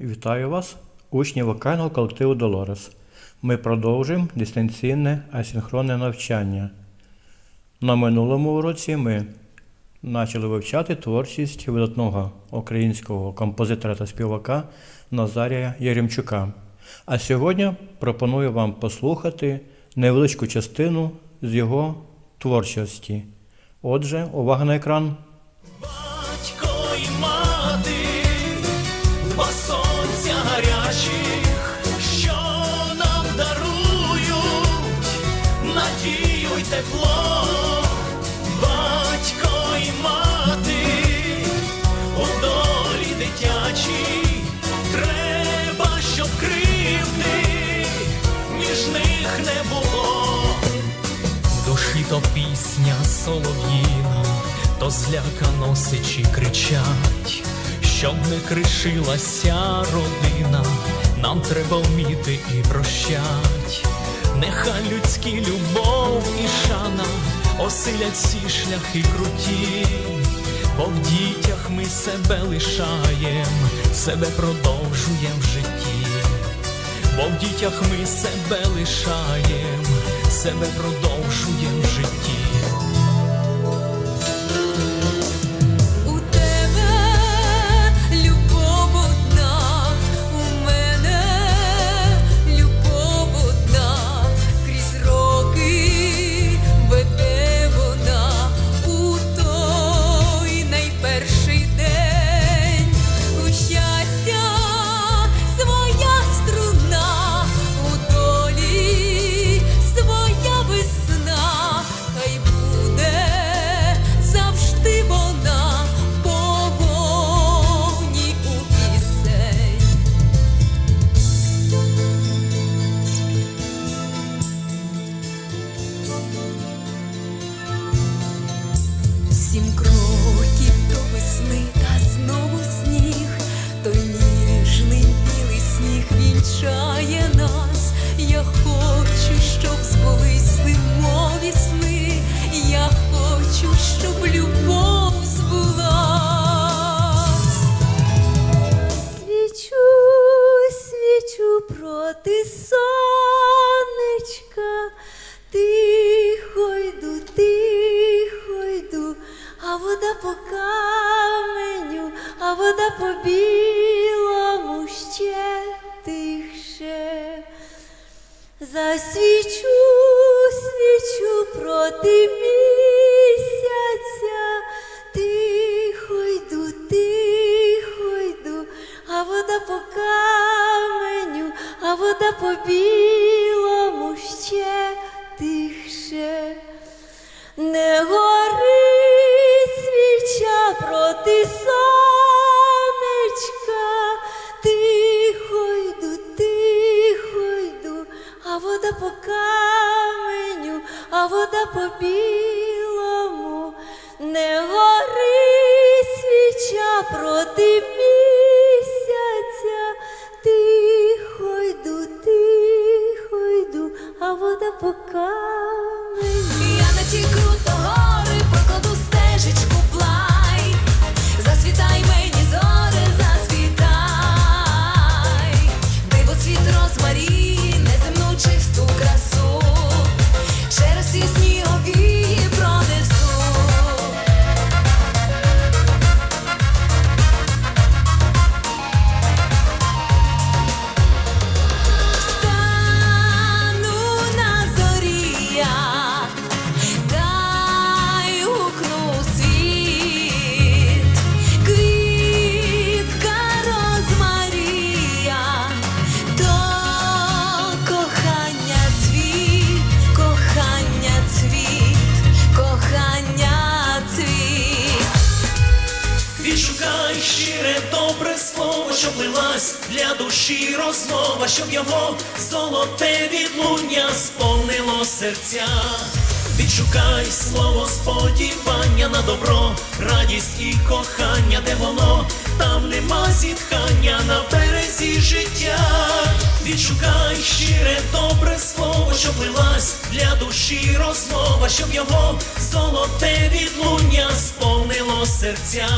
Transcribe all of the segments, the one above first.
Вітаю вас, учні вокального колективу Долорес. Ми продовжуємо дистанційне асинхронне навчання. На минулому уроці ми почали вивчати творчість видатного українського композитора та співака Назарія Яремчука. А сьогодні пропоную вам послухати невеличку частину з його творчості. Отже, увага на екран. Тепло, батько і мати, у долі дитячій, треба, щоб кривди між них не було. Душі то пісня солов'їна, то злякано сичі кричать, щоб не кришилася родина, нам треба вміти і прощать. Нехай людські любов і шана осилять всі шляхи круті, бо в дітях ми себе лишаєм, себе продовжуєм в житті бо в дітях ми себе лишаєм, себе продовжуєм в житті. Сім кроків до весни, та знову сніг, той ніжний білий сніг вінчає нас. Я хочу, щоб збулись зимові сни. Я хочу, щоб любов збулась. Свічу, свічу проти сонечка, а вода по білому ще тихше. Засвічу, свічу проти місяця, а вода щоб для душі розмова, щоб його золоте відлуння сповнило серця. Відшукай слово сподівання на добро, радість і кохання, де воно, там нема зітхання на березі життя. Відшукай щире добре слово, щоб лилась для душі розмова, щоб його золоте відлуння сповнило серця.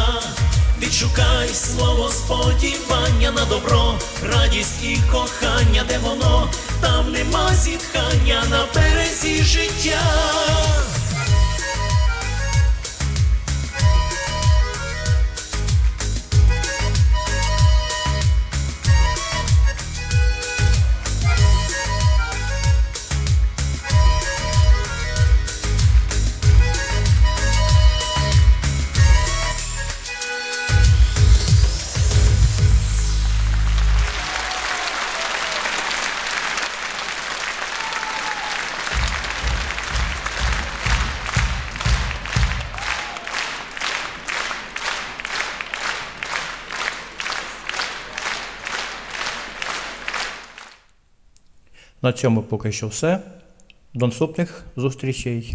Відшукай слово сподівання на добро, радість і кохання, де воно, там нема зітхання на березі життя. На цьому поки що все. До наступних зустрічей.